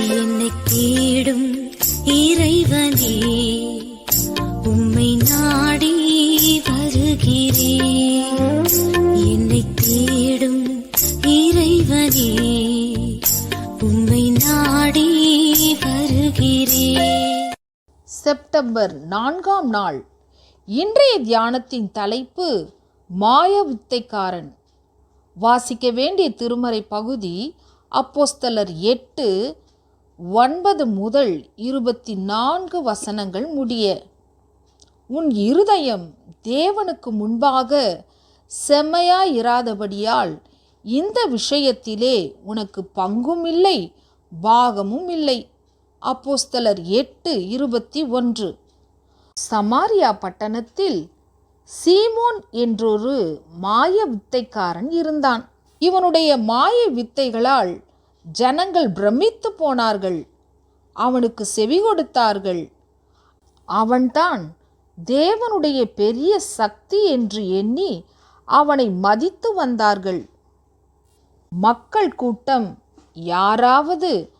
என்னை தேடும் இறைவனே உம்மை நாடி வருகிறேன் என்னை தேடும் இறைவனே உம்மை நாடி வருகிறேன் செப்டம்பர் நான்காம் நாள். இன்றைய தியானத்தின் தலைப்பு மாய வித்தைக்காரன் வாசிக்க வேண்டிய திருமறை பகுதி அப்போஸ்தலர் எட்டு ஒன்பது முதல் இருபத்தி நான்கு வசனங்கள் முடிய உன் இருதயம் தேவனுக்கு முன்பாக செம்மையாயிராதபடியால் இந்த விஷயத்திலே உனக்கு பங்கும் இல்லை பாகமும் இல்லை. அப்போஸ்தலர் எட்டு இருபத்தி ஒன்று. சமாரியா பட்டணத்தில் சீமோன் என்றொரு மாய வித்தைக்காரன் இருந்தான். இவனுடைய மாய வித்தைகளால் ஜனங்கள் பிரமித்து போனார்கள். அவனுக்கு செவி கொடுத்தார்கள். அவன்தான் தேவனுடைய பெரிய சக்தி என்று எண்ணி அவனை மதித்து வந்தார்கள். மக்கள் கூட்டம் யாராவது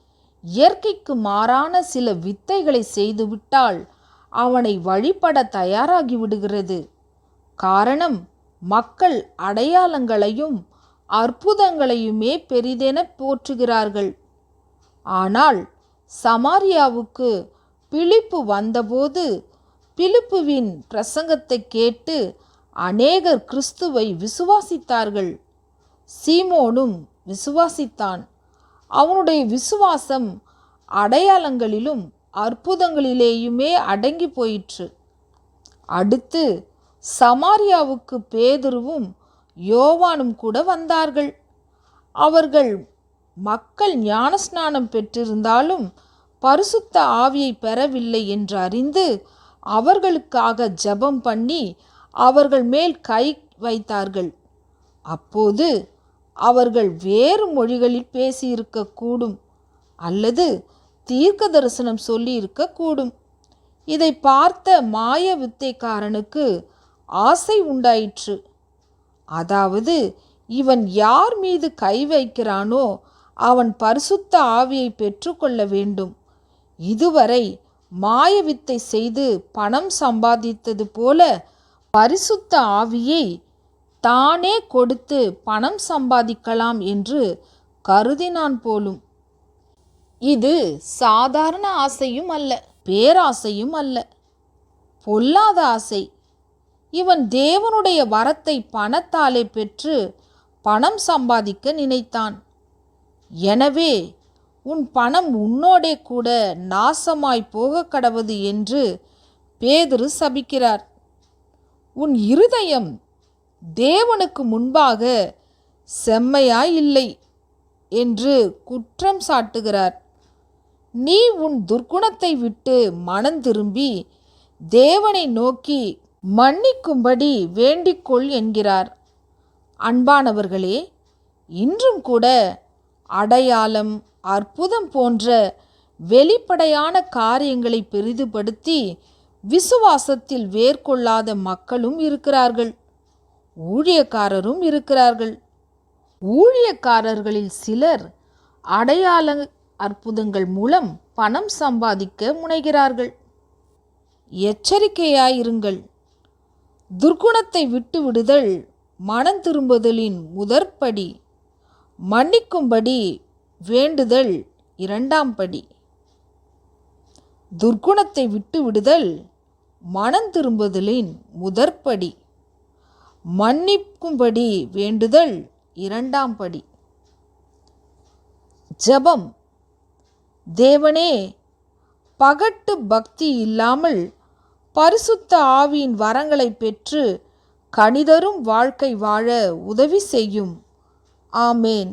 இயற்கைக்கு மாறான சில வித்தைகளை செய்துவிட்டால் அவனை வழிபட தயாராகி விடுகிறது. காரணம் மக்கள் அடையாளங்களையும் அற்புதங்களையுமே பெரிதென போற்றுகிறார்கள். ஆனால் சமாரியாவுக்கு பிலிப்பு வந்தபோது பிலிப்புவின் பிரசங்கத்தை கேட்டு அநேகர் கிறிஸ்துவை விசுவாசித்தார்கள். சீமோனும் விசுவாசித்தான். அவனுடைய விசுவாசம் அடையாளங்களிலும் அற்புதங்களிலேயுமே அடங்கி போயிற்று. அடுத்து சமாரியாவுக்கு பேதுருவும் யோவானும் கூட வந்தார்கள். அவர்கள் மக்கள் ஞானஸ்நானம் பெற்றிருந்தாலும் பரிசுத்த ஆவியை பெறவில்லை என்று அறிந்து அவர்களுக்காக ஜெபம் பண்ணி அவர்கள் மேல் கை வைத்தார்கள். அப்போது அவர்கள் வேறு மொழிகளில் பேசியிருக்கக்கூடும் அல்லது தீர்க்க தரிசனம் சொல்லி இருக்கக்கூடும் இதை பார்த்த மாய வித்தைக்காரனுக்கு ஆசை உண்டாயிற்று. அதாவது இவன் யார் மீது கை வைக்கிறானோ அவன் பரிசுத்த ஆவியை பெற்றுக்கொள்ள வேண்டும். இதுவரை மாயவித்தை செய்து பணம் சம்பாதித்தது போல பரிசுத்த ஆவியை தானே கொடுத்து பணம் சம்பாதிக்கலாம் என்று கருதினான் போலும். இது சாதாரண ஆசையும் அல்ல பேராசையும் அல்ல பொல்லாத ஆசை. இவன் தேவனுடைய வரத்தை பணத்தாலே பெற்று பணம் சம்பாதிக்க நினைத்தான். எனவே உன் பணம் உன்னோடே கூட நாசமாய் போக கடவது என்று பேதுரு சபிக்கிறார். உன் இருதயம் தேவனுக்கு முன்பாக செம்மையாய் இல்லை என்று குற்றம் சாட்டுகிறார். நீ உன் துர்க்குணத்தை விட்டு மனம் திரும்பி தேவனை நோக்கி மன்னிக்கும்படி வேண்டிக்கொள் என்கிறார். அன்பானவர்களே இன்றும் கூட அடையாளம் அற்புதம் போன்ற வெளிப்படையான காரியங்களை பெரிதுபடுத்தி விசுவாசத்தில் வேர்கொள்ளாத மக்களும் இருக்கிறார்கள். ஊழியக்காரரும் இருக்கிறார்கள். ஊழியக்காரர்களில் சிலர் அடையாள அற்புதங்கள் மூலம் பணம் சம்பாதிக்க முனைகிறார்கள். எச்சரிக்கையாயிருங்கள். துர்க்குணத்தை விட்டு விடுதல் மனம் திரும்புதலின் முதற்படி. மன்னிக்கும்படி வேண்டுதல் இரண்டாம் படி. துர்க்குணத்தை விட்டு விடுதல் மனம் திரும்புதலின் முதற்படி. மன்னிக்கும்படி வேண்டுதல் இரண்டாம் படி. ஜெபம். தேவனே பகட்டு பக்தி இல்லாமல் பரிசுத்த ஆவியின் வரங்களை பெற்று கனிதரும் வாழ்க்கை வாழ உதவி செய்யும். ஆமேன்.